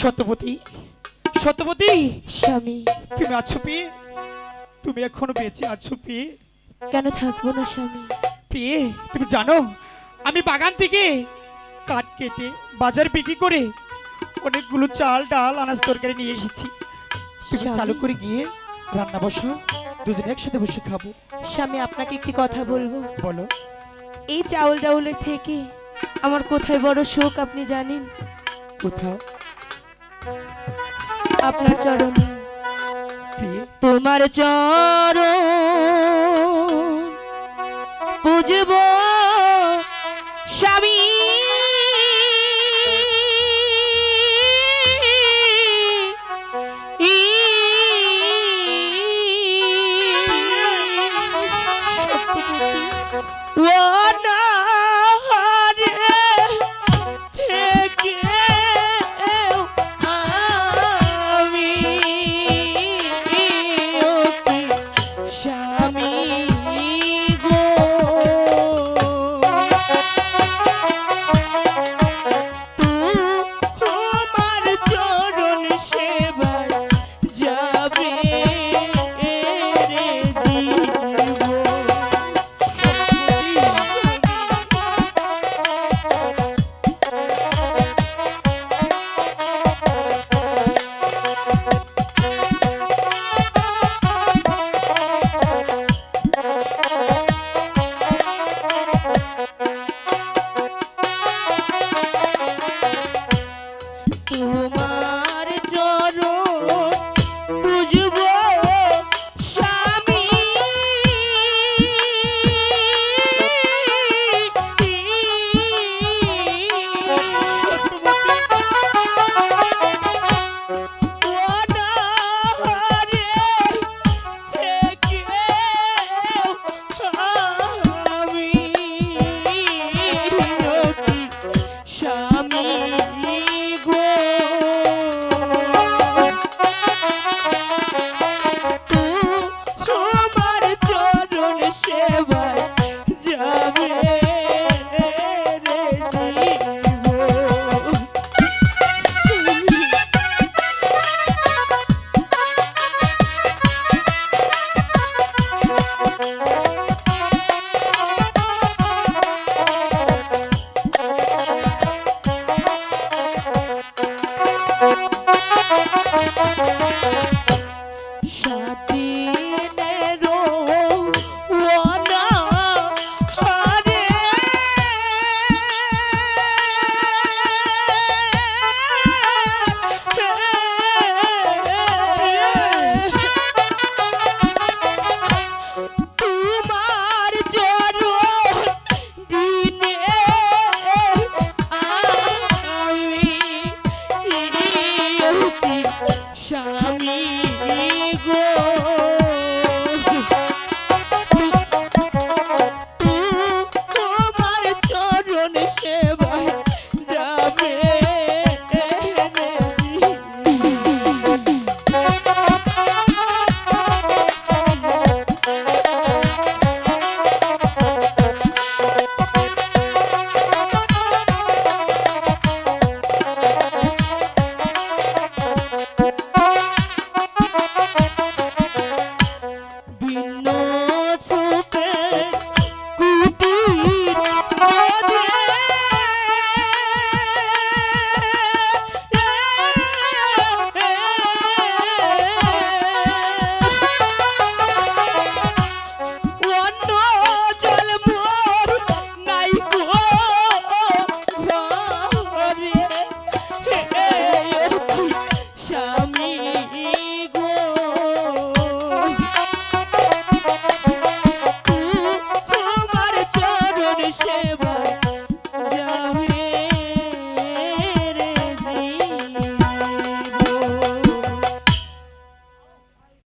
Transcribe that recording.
সত্যবতী সত্যপতি? স্বামী। তুমি আছো পেয়ে তুমি এখনও বেঁচে আছো পেয়ে কেন থাকব না স্বামী? প্রিয়ে তুমি জানো আমি বাগান থেকে কাঠ কেটে বাজার বিক্রি করে অনেকগুলো চাল ডাল আনাজ তরকারি নিয়ে এসেছি। তুমি? চালু করে গিয়ে রান্না বসো দুজনে একসাথে বসে খাব। স্বামী আপনাকে একটি কথা বলব। বলো। এই চাউল ডাউলের থেকে আমার কোথায় বড় শোক আপনি জানেন? কোথাও? আপনার চরণ। তোমার চরণ বুঝব স্বামী। স্বামী স্বামী